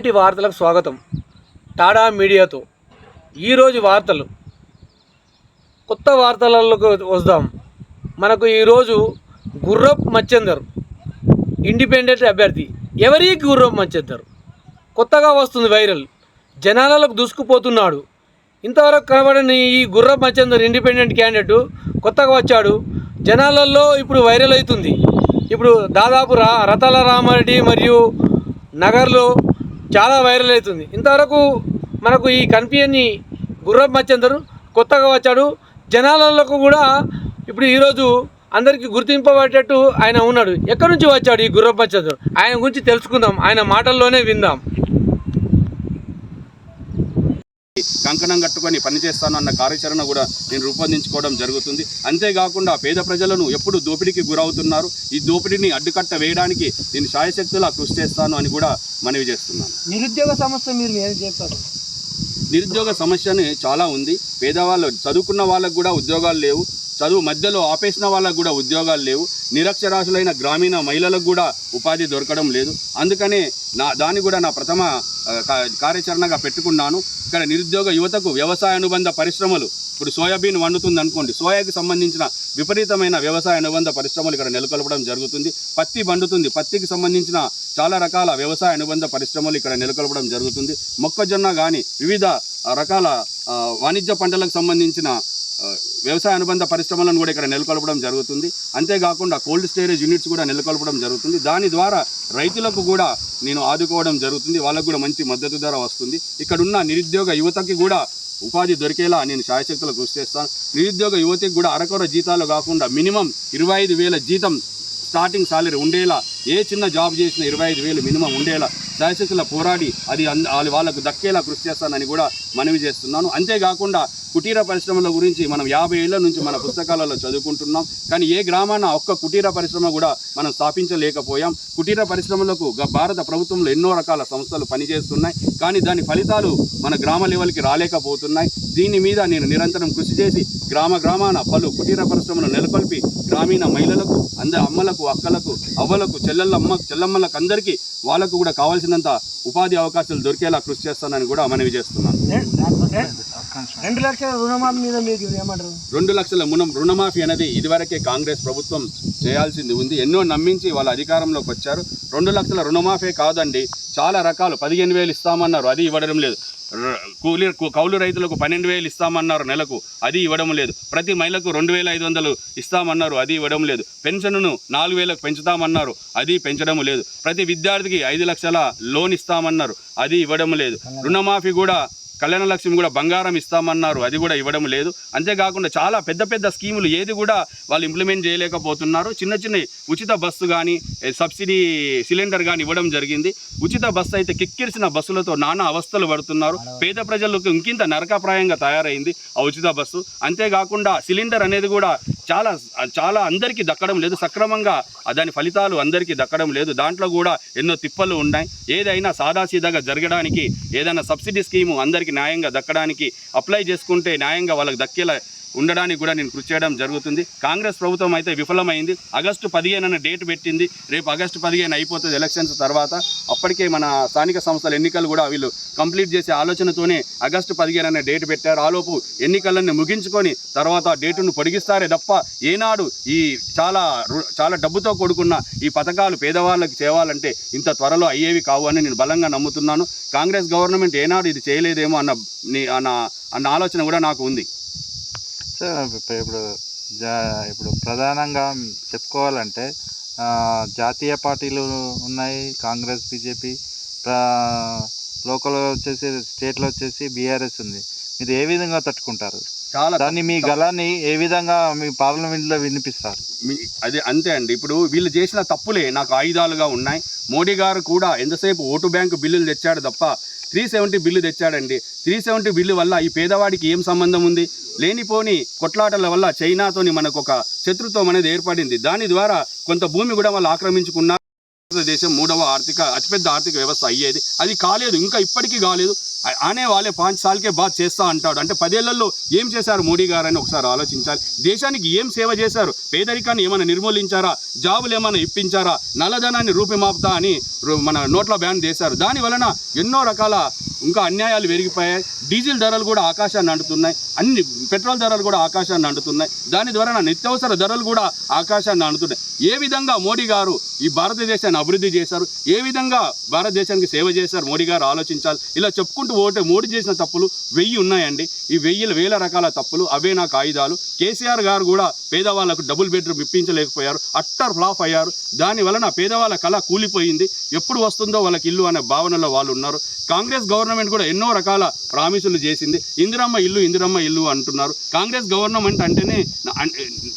నేటి వార్తలకు స్వాగతం. టాడా మీడియాతో ఈరోజు వార్తలు. కొత్త వార్తలలోకి వద్దాం. మనకు ఈరోజు గుర్రప్ మచ్చందర్ ఇండిపెండెంట్ అభ్యర్థి ఎవరి గుర్రప్ మచ్చందర్ కొత్తగా వస్తుంది వైరల్. జనాలకు దూసుకుపోతున్నాడు. ఇంతవరకు కనబడని ఈ గుర్రప్ మచ్చందర్ ఇండిపెండెంట్ క్యాండిడేట్ కొత్తగా వచ్చాడు. జనాలలో ఇప్పుడు వైరల్ అవుతుంది. ఇప్పుడు దాదాపు రా రతాల రామారెడ్డి మరియు నగర్లో చాలా వైరల్ అవుతుంది. ఇంతవరకు మనకు ఈ కనిపించని గుర్రం మచ్చందరు కొత్తగా వచ్చాడు. జనాలకు కూడా ఇప్పుడు ఈరోజు అందరికీ గుర్తింపబడేటట్టు ఆయన ఉన్నాడు. ఎక్కడి నుంచి వచ్చాడు ఈ గుర్రం మచ్చందరు ఆయన గురించి తెలుసుకుందాం. ఆయన మాటల్లోనే విందాం. కంకణం కట్టుకొని పనిచేస్తాను అన్న కార్యాచరణ కూడా నేను రూపొందించుకోవడం జరుగుతుంది. అంతేకాకుండా పేద ప్రజలను ఎప్పుడు దోపిడీకి గురవుతున్నారు? ఈ దోపిడీని అడ్డుకట్ట వేయడానికి నేను శాయశక్తులా కృషి చేస్తాను అని కూడా మనవి చేస్తున్నాను. నిరుద్యోగ సమస్య మీరు ఏం చెప్తారు నిరుద్యోగ సమస్యని చాలా ఉంది. పేదవాళ్ళు చదువుకున్న వాళ్ళకు కూడా ఉద్యోగాలు లేవు. చదువు మధ్యలో ఆపేసిన వాళ్ళకు కూడా ఉద్యోగాలు లేవు. నిరక్షరాశులైన గ్రామీణ మహిళలకు కూడా ఉపాధి దొరకడం లేదు. అందుకనే నా దాన్ని కూడా నా ప్రథమ కార్యాచరణగా పెట్టుకున్నాను. ఇక్కడ నిరుద్యోగ యువతకు వ్యవసాయ అనుబంధ పరిశ్రమలు ఇప్పుడు సోయాబీన్ వండుతుంది అనుకోండి సోయాకి సంబంధించిన విపరీతమైన వ్యవసాయ అనుబంధ పరిశ్రమలు ఇక్కడ నెలకొల్పడం జరుగుతుంది. పత్తి వండుతుంది పత్తికి సంబంధించిన చాలా రకాల వ్యవసాయ అనుబంధ పరిశ్రమలు ఇక్కడ నెలకొల్పడం జరుగుతుంది. మొక్కజొన్న కానీ వివిధ రకాల వాణిజ్య పంటలకు సంబంధించిన వ్యవసాయ అనుబంధ పరిశ్రమలను కూడా ఇక్కడ నెలకొల్పడం జరుగుతుంది. అంతేకాకుండా కోల్డ్ స్టోరేజ్ యూనిట్స్ కూడా నెలకొల్పడం జరుగుతుంది. దాని ద్వారా రైతులకు కూడా నేను ఆదుకోవడం జరుగుతుంది. వాళ్ళకు కూడా మంచి మద్దతు ధర వస్తుంది. ఇక్కడ ఉన్న నిరుద్యోగ యువతకి కూడా ఉపాధి దొరికేలా నేను శాయశక్తులు కృషి చేస్తాను. నిరుద్యోగ యువతికి కూడా అరకొర జీతాలు కాకుండా మినిమం ఇరవై ఐదు వేల జీతం స్టార్టింగ్ సాలరీ ఉండేలా ఏ చిన్న జాబ్ చేసినా ఇరవై ఐదు వేలు మినిమం ఉండేలా శాయశక్తుల పోరాడి అది అంద- వాళ్ళకు దక్కేలా కృషి చేస్తానని కూడా మనవి చేస్తున్నాను. అంతేకాకుండా కుటీర పరిశ్రమల గురించి మనం యాభై ఏళ్ళ నుంచి మన పుస్తకాలలో చదువుకుంటున్నాం. కానీ ఏ గ్రామాన ఒక్క కుటీర పరిశ్రమ కూడా మనం స్థాపించలేకపోయాం. కుటీర పరిశ్రమలకు గ- భారత ప్రభుత్వంలో ఎన్నో రకాల సంస్థలు పనిచేస్తున్నాయి. కానీ దాని ఫలితాలు మన గ్రామ లెవెల్కి రాలేకపోతున్నాయి. దీని మీద నేను నిరంతరం కృషి చేసి గ్రామ గ్రామాన పలు కుటీర పరిశ్రమలు నెలకొల్పి గ్రామీణ మహిళలకు అంద అమ్మలకు అక్కలకు అవ్వలకు చెల్లెళ్ళమ్మ చెల్లమ్మలకు అందరికీ వాళ్ళకు కూడా కావాల్సిన కావాల్సినంత ఉపాధి అవకాశాలు దొరికేలా కృషి చేస్తానని కూడా మనవి చేస్తున్నాను. రెండు లక్షల రుణమాఫీ మీద మీకు ఏమంటారు? రెండు లక్షల మునం రుణమాఫీ అనేది ఇదివరకే కాంగ్రెస్ ప్రభుత్వం చేయాల్సింది ఉంది. ఎన్నో నమ్మించి వాళ్ళ అధికారంలోకి వచ్చారు. రెండు లక్షల రుణమాఫీ కాదండి. చాలా రకాలు. పదిహేను వేలు ఇస్తామన్నారు. అది ఇవ్వడం లేదు. కూలి కౌలు రైతులకు పన్నెండు వేలు ఇస్తామన్నారు నెలకు. అది ఇవ్వడం లేదు. ప్రతి మహిళకు రెండు వేల ఐదు వందలు ఇస్తామన్నారు. అది ఇవ్వడం లేదు. పెన్షన్ను నాలుగు వేలకు పెంచుతామన్నారు. అది పెంచడం లేదు. ప్రతి విద్యార్థికి ఐదు లక్షల లోన్ ఇస్తామన్నారు. అది ఇవ్వడం లేదు. రుణమాఫీ కూడా కళ్యాణ లక్ష్మి కూడా బంగారం ఇస్తామన్నారు. అది కూడా ఇవ్వడం లేదు. అంతేకాకుండా చాలా పెద్ద పెద్ద స్కీములు ఏది కూడా వాళ్ళు ఇంప్లిమెంట్ చేయలేకపోతున్నారు. చిన్న చిన్న ఉచిత బస్సు కానీ సబ్సిడీ సిలిండర్ కానీ ఇవ్వడం జరిగింది. ఉచిత బస్సు అయితే కిక్కిరిసిన బస్సులతో నానా అవస్థలు పడుతున్నారు. పేద ప్రజలకు ఇంకింత నరకప్రాయంగా తయారైంది ఆ ఉచిత బస్సు. అంతేకాకుండా సిలిండర్ అనేది కూడా చాలా చాలా అందరికీ దక్కడం లేదు. సక్రమంగా దాని ఫలితాలు అందరికీ దక్కడం లేదు. దాంట్లో కూడా ఎన్నో తిప్పలు ఉన్నాయి. ఏదైనా సాదాసీదాగా జరగడానికి ఏదైనా సబ్సిడీ స్కీము అందరికీ న్యాయంగా దక్కడానికి అప్లై చేసుకుంటే న్యాయంగా వాళ్ళకి దక్కేలా ఉండడానికి కూడా నేను కృషి చేయడం జరుగుతుంది. కాంగ్రెస్ ప్రభుత్వం అయితే విఫలమైంది. ఆగస్టు పదిహేను అనే డేట్ పెట్టింది. రేపు ఆగస్టు పదిహేను అయిపోతుంది ఎలక్షన్స్ తర్వాత. అప్పటికే మన స్థానిక సంస్థల ఎన్నికలు కూడా వీళ్ళు కంప్లీట్ చేసే ఆలోచనతోనే ఆగస్టు పదిహేను అనే డేట్ పెట్టారు. ఆలోపు ఎన్నికలన్నీ ముగించుకొని తర్వాత డేటును పొడిగిస్తారే తప్ప ఏనాడు ఈ చాలా రు- చాలా డబ్బుతో కూడుకున్న ఈ పథకాలు పేదవాళ్ళకి చేయాలంటే ఇంత త్వరలో అయ్యేవి కావు అని నేను బలంగా నమ్ముతున్నాను. కాంగ్రెస్ గవర్నమెంట్ ఏనాడు ఇది చేయలేదేమో అన్న నీ- అన్న అన్న ఆలోచన కూడా నాకు ఉంది. సార్ ఇప్పుడు ఇప్పుడు జా ఇప్పుడు ప్రధానంగా చెప్పుకోవాలంటే జాతీయ పార్టీలు ఉన్నాయి కాంగ్రెస్ బీజేపీ లోకల్ వచ్చేసి స్టేట్లో వచ్చేసి బీఆర్ఎస్ ఉంది. మీరు ఏ విధంగా తట్టుకుంటారు? చాలా దాన్ని మీ గలాన్ని ఏ విధంగా మీ పార్లమెంట్లో వినిపిస్తారు? మీ- అదే అంతే అండి. ఇప్పుడు వీళ్ళు చేసిన తప్పులే నాకు ఆయుధాలుగా ఉన్నాయి. మోడీ గారు కూడా ఎంతసేపు ఓటు బ్యాంకు బిల్లులు తెచ్చాడు తప్ప త్రీ సెవెంటీ బిల్లు తెచ్చాడండి. త్రీ సెవెంటీ బిల్లు వల్ల ఈ పేదవాడికి ఏం సంబంధం ఉంది? లేనిపోని కొట్లాటల వల్ల చైనాతోని మనకు ఒక శత్రుత్వం అనేది ఏర్పడింది. దాని ద్వారా కొంత భూమి కూడా వాళ్ళు ఆక్రమించుకున్నారు. భారతదేశం మూడవ ఆర్థిక అతిపెద్ద ఆర్థిక వ్యవస్థ అయ్యేది. అది కాలేదు. ఇంకా ఇప్పటికీ కాలేదు. ఆనే వాళ్ళే పాంచ్ సార్కే బాత్ చేస్తా అంటాడు. అంటే పదేళ్ళలో ఏం చేశారు మోడీ గారు అని ఒకసారి ఆలోచించాలి. దేశానికి ఏం సేవ చేశారు? పేదరికాన్ని ఏమైనా నిర్మూలించారా? జాబులు ఏమైనా ఇప్పించారా? నల్లధనాన్ని రూపిమాపుతా అని రు- మన నోట్ల బ్యాన్ చేశారు. దాని వలన ఎన్నో రకాల ఇంకా అన్యాయాలు పెరిగిపోయాయి డీజిల్ ధరలు కూడా ఆకాశాన్ని అంటుతున్నాయి. అన్ని పెట్రోల్ ధరలు కూడా ఆకాశాన్ని అంటున్నాయి దాని ద్వారా నిత్యావసర ధరలు కూడా ఆకాశాన్ని అంటున్నాయి ఏ విధంగా మోడీ గారు ఈ భారతదేశాన్ని అభివృద్ధి చేశారు? ఏ విధంగా భారతదేశానికి సేవ చేశారు? మోడీ గారు ఆలోచించాలి. ఇలా చెప్పుకుంటూ ఓటే మోడీ చేసిన తప్పులు వెయ్యి ఉన్నాయండి. ఈ వెయ్యిల వేల రకాల తప్పులు అవే నాకు ఆయుధాలు. కేసీఆర్ గారు కూడా పేదవాళ్ళకు డబుల్ బెడ్రూమ్ ఇప్పించలేకపోయారు అట్టర్ ఫ్లాప్ అయ్యారు. దాని వలన పేదవాళ్ళ కళ కూలిపోయింది. ఎప్పుడు వస్తుందో వాళ్ళకి ఇల్లు అనే భావనలో వాళ్ళు ఉన్నారు. కాంగ్రెస్ గవర్నమెంట్ కూడా ఎన్నో రకాల ప్రామిసులు చేసింది. ఇందిరమ్మ ఇల్లు ఇందిరమ్మ ఇల్లు అంటున్నారు. కాంగ్రెస్ గవర్నమెంట్ అంటేనే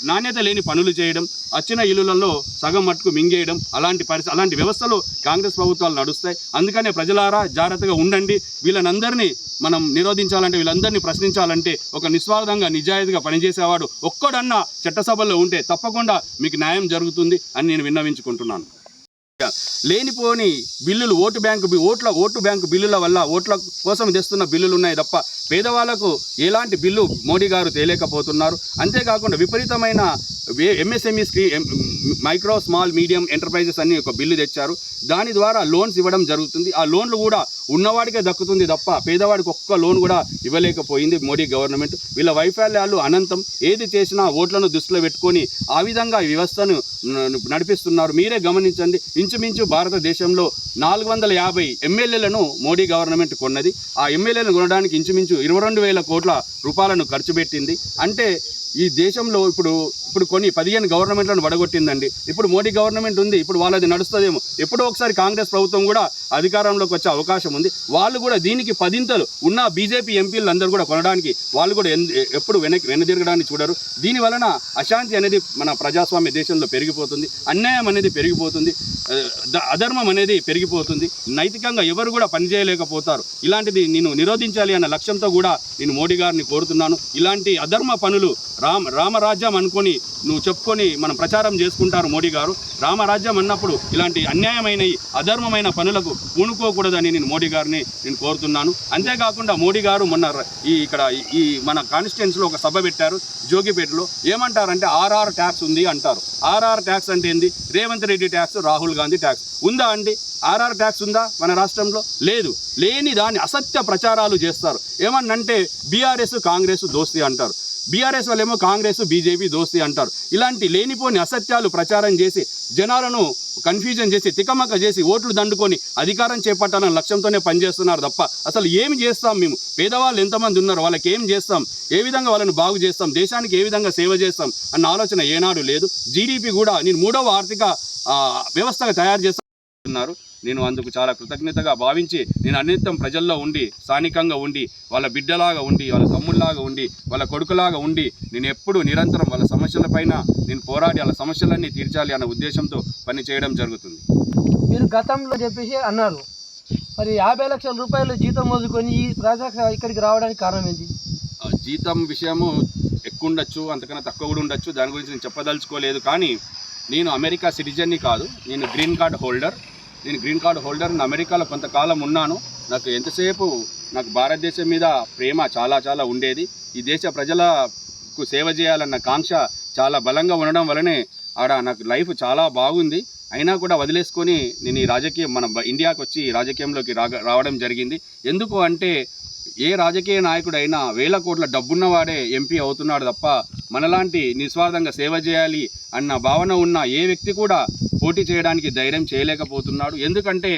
నాణ్యత లేని పనులు చేయడం వచ్చిన ఇల్లులలో సగం మట్టుకు మింగేయడం అలాంటి పరిస్థితి అలాంటి వ్యవస్థలు కాంగ్రెస్ ప్రభుత్వాలు నడుస్తాయి. అందుకనే ప్రజలారా జాగ్రత్తగా ఉండండి. వీళ్ళనందరినీ మనం నిరోధించాలంటే వీళ్ళందరినీ ప్రశ్నించాలంటే ఒక నిస్వార్థంగా నిజాయితీగా పనిచేసేవాడు ఒక్కడన్నా చట్టసభల్లో ఉంటే తప్పకుండా మీకు న్యాయం జరుగుతుంది అని నేను విన్నవించుకుంటున్నాను. లేనిపోని బిల్లులు ఓటు బ్యాంకు ఓట్ల ఓటు బ్యాంకు బిల్లుల వల్ల ఓట్ల కోసం తెస్తున్న బిల్లులు ఉన్నాయి తప్ప పేదవాళ్ళకు ఎలాంటి బిల్లు మోడీ గారు తేలేకపోతున్నారు? అంతేకాకుండా విపరీతమైన MSME స్క్రీ M- micro small medium enterprises అన్ని ఒక బిల్లు తెచ్చారు. దాని ద్వారా లోన్స్ ఇవ్వడం జరుగుతుంది. ఆ లోన్లు కూడా ఉన్నవాడికే దక్కుతుంది తప్ప పేదవాడికి ఒక్క లోన్ కూడా ఇవ్వలేకపోయింది మోడీ గవర్నమెంట్. వీళ్ళ వైఫల్యాలు అనంతం. ఏది చేసినా ఓట్లను దృష్టిలో పెట్టుకొని ఆ విధంగా వ్యవస్థను నడిపిస్తున్నారు. మీరే గమనించండి. ఇంచుమించు భారతదేశంలో నాలుగు వందల యాభై ఎమ్మెల్యేలను మోడీ గవర్నమెంట్ కొన్నది. ఆ ఎమ్మెల్యేలను కొనడానికి ఇంచుమించు ఇరవై రెండు వేల కోట్ల రూపాయలను ఖర్చు పెట్టింది. అంటే ఈ దేశంలో ఇప్పుడు ఇప్పుడు కొన్ని పదిహేను గవర్నమెంట్లను వడగొట్టిందండి. ఇప్పుడు మోడీ గవర్నమెంట్ ఉంది ఇప్పుడు వాళ్ళది నడుస్తుందేమో. ఎప్పుడో ఒకసారి కాంగ్రెస్ ప్రభుత్వం కూడా అధికారంలోకి వచ్చే అవకాశం ఉంది. వాళ్ళు కూడా దీనికి పదింతలు ఉన్న బీజేపీ ఎంపీలు అందరూ కూడా కొనడానికి వాళ్ళు కూడా ఎన్- ఎప్పుడు వెనక్కి వెనుదిరగడానికి చూడరు. దీని వలన అశాంతి అనేది మన ప్రజాస్వామ్య దేశంలో పెరిగిపోతుంది. అన్యాయం అనేది పెరిగిపోతుంది. అధర్మం అనేది పెరిగిపోతుంది. నైతికంగా ఎవరు కూడా పనిచేయలేకపోతారు ఇలాంటిది నేను నిరోధించాలి అన్న లక్ష్యంతో కూడా నేను మోడీ గారిని కోరుతున్నాను. ఇలాంటి అధర్మ పనులు రామ రామరాజ్యం అనుకొని నువ్వు చెప్పుకొని మనం ప్రచారం చేసుకుంటారు మోడీ గారు. రామరాజ్యం అన్నప్పుడు ఇలాంటి అన్యాయమైనవి అధర్మమైన పనులకు పూనుకోకూడదని నేను మోడీ గారిని నేను కోరుతున్నాను. అంతేకాకుండా మోడీ గారు మొన్న ఈ ఇక్కడ ఈ- ఈ మన కాన్స్టిట్యున్సీలో ఒక సభ పెట్టారు జోగిపేటలో. ఏమంటారంటే ఆర్ఆర్ ట్యాక్స్ ఉంది అంటారు. ఆర్ఆర్ ట్యాక్స్ అంటే ఏంది? Revanth Reddy tax Rahul Gandhi tax. ఉందా అండి? ఆర్ఆర్ ట్యాక్స్ ఉందా మన రాష్ట్రంలో? లేదు. లేని దాన్ని అసత్య ప్రచారాలు చేస్తారు. ఏమన్నంటే బీఆర్ఎస్ కాంగ్రెస్ దోస్తి అంటారు. బీఆర్ఎస్ వాళ్ళేమో కాంగ్రెస్ బీజేపీ దోస్తి అంటారు. ఇలాంటి లేనిపోని అసత్యాలు ప్రచారం చేసి జనాలను కన్ఫ్యూజన్ చేసి తికమక చేసి ఓట్లు దండుకొని అధికారం చేపట్టాలన్న లక్ష్యంతోనే పనిచేస్తున్నారు తప్ప అసలు ఏమి చేస్తాం మేము? పేదవాళ్ళు ఎంతమంది ఉన్నారు? వాళ్ళకి ఏం చేస్తాం? ఏ విధంగా వాళ్ళని బాగు చేస్తాం? దేశానికి ఏ విధంగా సేవ చేస్తాం? అన్న ఆలోచన ఏనాడు లేదు. జీడిపి కూడా నేను మూడవ ఆర్థిక ఆ, వ్యవస్థగా తయారు చేస్తాను చేస్తున్నారు. నేను అందుకు చాలా కృతజ్ఞతగా భావించి నేను అన్నితం ప్రజల్లో ఉండి స్థానికంగా ఉండి వాళ్ళ బిడ్డలాగా ఉండి వాళ్ళ తమ్ముళ్ళలాగా ఉండి వాళ్ళ కొడుకులాగా ఉండి నేను ఎప్పుడు నిరంతరం వాళ్ళ సమస్యలపైన నేను పోరాడి వాళ్ళ సమస్యలన్నీ తీర్చాలి అన్న ఉద్దేశంతో పని చేయడం జరుగుతుంది. మీరు గతంలో చెప్పేసి అన్నారు. మరి యాభై లక్షల రూపాయలు జీతం మోసుకొని ఈ ప్రజా ఇక్కడికి రావడానికి కారణం ఏంటి? జీతం విషయము ఎక్కువ ఉండొచ్చు అంతకన్నా తక్కువ కూడా ఉండొచ్చు. దాని గురించి నేను చెప్పదలుచుకోలేదు. కానీ నేను అమెరికా సిటిజన్ని కాదు. నేను గ్రీన్ కార్డ్ హోల్డర్. నేను గ్రీన్ కార్డ్ హోల్డర్ అమెరికాలో కొంతకాలం ఉన్నాను. నాకు ఎంతసేపు నాకు భారతదేశం మీద ప్రేమ చాలా చాలా ఉండేది. ఈ దేశ ప్రజలకు సేవ చేయాలన్న కాంక్ష చాలా బలంగా ఉండడం వలనే ఆడ నాకు లైఫ్ చాలా బాగుంది. అయినా కూడా వదిలేసుకొని నేను ఈ రాజకీయం మన ఇండియాకి వచ్చి రాజకీయంలోకి రావడం జరిగింది. ఎందుకు అంటే ఏ రాజకీయ నాయకుడైనా వేల కోట్ల డబ్బున్నవాడే ఎంపీ అవుతున్నాడు తప్ప మనలాంటి నిస్వార్థంగా సేవ చేయాలి అన్న భావన ఉన్న ఏ వ్యక్తి కూడా పోటీ చేయడానికి ధైర్యం చేయలేకపోతున్నాడు. ఎందుకంటే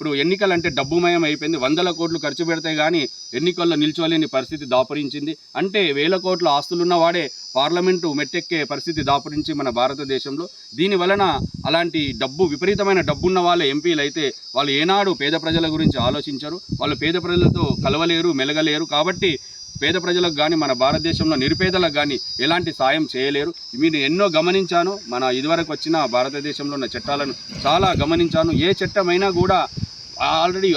ఇప్పుడు ఎన్నికలంటే డబ్బుమయం అయిపోయింది. వందల కోట్లు ఖర్చు పెడితే కానీ ఎన్నికల్లో నిల్చోలేని పరిస్థితి దాపురించింది. అంటే వేల కోట్ల ఆస్తులున్న వాడే పార్లమెంటు మెట్టెక్కే పరిస్థితి దాపురించి మన భారతదేశంలో. దీని వలన అలాంటి డబ్బు విపరీతమైన డబ్బున్న వాళ్ళ ఎంపీలు అయితే వాళ్ళు ఏనాడు పేద ప్రజల గురించి ఆలోచించరు. వాళ్ళు పేద ప్రజలతో కలవలేరు మెలగలేరు. కాబట్టి పేద ప్రజలకు కానీ మన భారతదేశంలో నిరుపేదలకు కానీ ఎలాంటి సాయం చేయలేరు. మీరు ఎన్నో గమనించాను. మన ఇదివరకు వచ్చిన భారతదేశంలో ఉన్న చట్టాలను చాలా గమనించాను. ఏ చట్టమైనా కూడా ఆల్రెడీ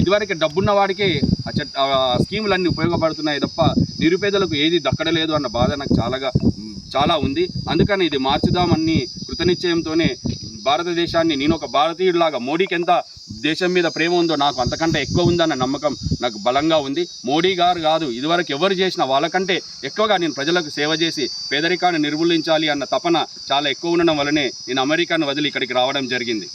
ఇదివరకే డబ్బున్న వాడికే ఆ చట్ట స్కీములన్నీ ఉపయోగపడుతున్నాయి తప్ప నిరుపేదలకు ఏది దక్కడలేదు అన్న బాధ నాకు చాలాగా చాలా ఉంది. అందుకని ఇది మార్చుదామని కృతనిశ్చయంతోనే భారతదేశాన్ని నేను ఒక భారతీయుడిలాగా మోడీకి ఎంత దేశం మీద ప్రేమ ఉందో నాకు అంతకంటే ఎక్కువ ఉందన్న నమ్మకం నాకు బలంగా ఉంది. మోడీ గారు కాదు ఇదివరకు ఎవరు చేసినా వాళ్ళకంటే ఎక్కువగా నేను ప్రజలకు సేవ చేసి పేదరికాన్ని నిర్మూలించాలి అన్న తపన చాలా ఎక్కువ ఉండడం వల్లనే నేను అమెరికాను వదిలి ఇక్కడికి రావడం జరిగింది.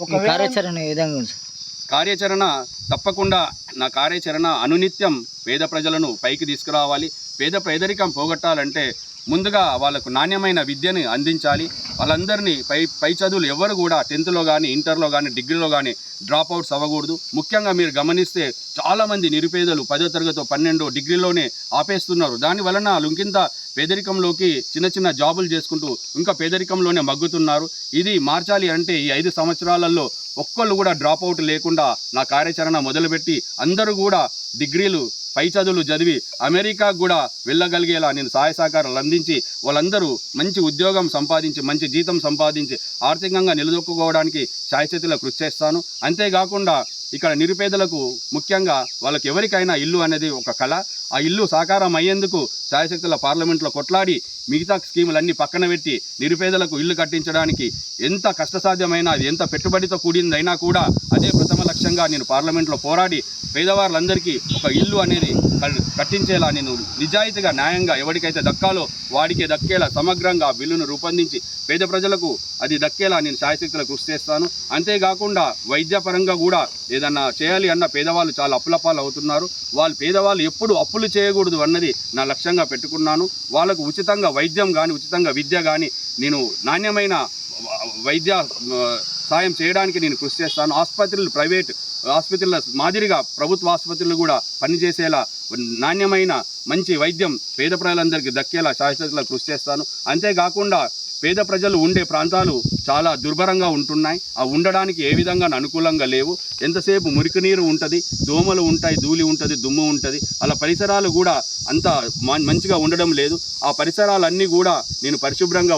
ఒక కార్యాచరణ ఏ విధంగా ఉంది? సార్ కార్యాచరణ తప్పకుండా నా కార్యాచరణ అనునిత్యం పేద ప్రజలను పైకి తీసుకురావాలి. పేద పేదరికం పోగొట్టాలంటే ముందుగా వాళ్ళకు నాణ్యమైన విద్యను అందించాలి. వాళ్ళందరినీ పై పై చదువులు ఎవరు కూడా టెన్త్లో కానీ ఇంటర్లో కానీ డిగ్రీలో కానీ డ్రాప్ అవుట్స్ అవ్వకూడదు. ముఖ్యంగా మీరు గమనిస్తే చాలామంది నిరుపేదలు పదో తరగతి పన్నెండో డిగ్రీలోనే ఆపేస్తున్నారు. దాని వలన వాళ్ళు ఇంకింత పేదరికంలోకి చిన్న చిన్న జాబులు చేసుకుంటూ ఇంకా పేదరికంలోనే మగ్గుతున్నారు. ఇది మార్చాలి అంటే ఈ ఐదు సంవత్సరాలలో ఒక్కళ్ళు కూడా డ్రాప్ అవుట్ లేకుండా నా కార్యాచరణ మొదలుపెట్టి అందరూ కూడా డిగ్రీలు పై చదువులు చదివి అమెరికాకు కూడా వెళ్ళగలిగేలా నేను సహాయ సహకారాలు అందించి వాళ్ళందరూ మంచి ఉద్యోగం సంపాదించి మంచి జీతం సంపాదించి ఆర్థికంగా నిలదొక్కుకోవడానికి శాయశక్తిలో కృషి చేస్తాను. అంతేకాకుండా ఇక్కడ నిరుపేదలకు ముఖ్యంగా వాళ్ళకి ఎవరికైనా ఇల్లు అనేది ఒక కళ. ఆ ఇల్లు సాకారం అయ్యేందుకు శాయశక్తుల పార్లమెంట్లో కొట్లాడి మిగతా స్కీములన్నీ పక్కన పెట్టి నిరుపేదలకు ఇల్లు కట్టించడానికి ఎంత కష్టసాధ్యమైనా అది ఎంత పెట్టుబడితో కూడిందైనా కూడా అదే ప్రథమ లక్ష్యంగా నేను పార్లమెంట్లో పోరాడి పేదవాళ్ళందరికీ ఒక ఇల్లు అనేది కట్టించేలా నేను నిజాయితీగా న్యాయంగా ఎవరికైతే దక్కాలో వాడికే దక్కేలా సమగ్రంగా బిల్లును రూపొందించి పేద ప్రజలకు అది దక్కేలా నేను శాయశక్తులు కృషి చేస్తాను. అంతేకాకుండా వైద్యపరంగా కూడా ఏదన్నా చేయాలి అన్న పేదవాళ్ళు చాలా అప్పులపాలు అవుతున్నారు. వాళ్ళు పేదవాళ్ళు ఎప్పుడు అప్పులు చేయకూడదు అన్నది నా లక్ష్యంగా పెట్టుకున్నాను. వాళ్ళకు ఉచితంగా వైద్యం కానీ ఉచితంగా విద్య కానీ నేను నాణ్యమైన వైద్య సాయం చేయడానికి నేను కృషి చేస్తాను. ఆసుపత్రులు ప్రైవేట్ ఆసుపత్రుల మాదిరిగా ప్రభుత్వ ఆసుపత్రులు కూడా పనిచేసేలా నాణ్యమైన మంచి వైద్యం పేద ప్రజలందరికీ దక్కేలా శాశ్వతలా కృషి చేస్తాను. అంతేకాకుండా పేద ప్రజలు ఉండే ప్రాంతాలు చాలా దుర్భరంగా ఉంటున్నాయి. ఆ ఉండడానికి ఏ విధంగా అనుకూలంగా లేవు. ఎంతసేపు మురికి నీరు ఉంటుంది దోమలు ఉంటాయి ధూళి ఉంటుంది దుమ్ము ఉంటుంది. అలా పరిసరాలు కూడా అంత మంచిగా ఉండడం లేదు. ఆ పరిసరాలన్నీ కూడా నేను పరిశుభ్రంగా